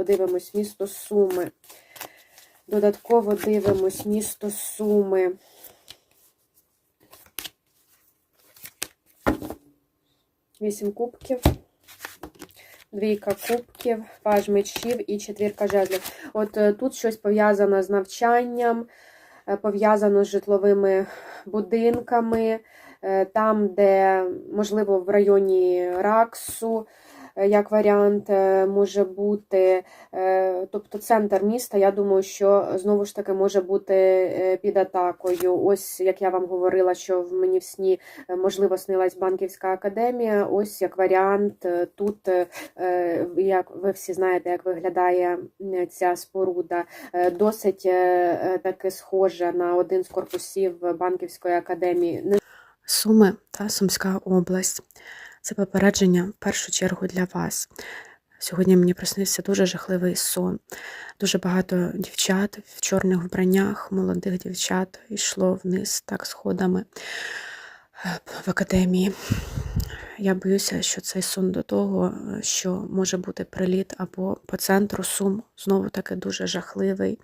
подивимось місто Суми. Додатково дивимось місто Суми. Вісім кубків. Двійка кубків, паж мечів і четвірка жезлів. От е, тут щось пов'язано з навчанням, е, пов'язано з житловими будинками, е, там, де, можливо, в районі Раксу, як варіант, е, може бути, е, тобто центр міста, я думаю, що знову ж таки може бути е, під атакою. Ось як я вам говорила, що в мені в сні е, можливо снилась банківська академія. Ось як варіант е, тут, е, е, як ви всі знаєте, як виглядає ця споруда, е, досить е, е, таки схожа на один з корпусів банківської академії. Суми та Сумська область. Це попередження в першу чергу для вас. Сьогодні мені приснився дуже жахливий сон. Дуже багато дівчат в чорних вбраннях, молодих дівчат йшло вниз так сходами е, в академії. Я боюся, що цей сон до того, що може бути приліт або по центру Сум, знову таки дуже жахливий.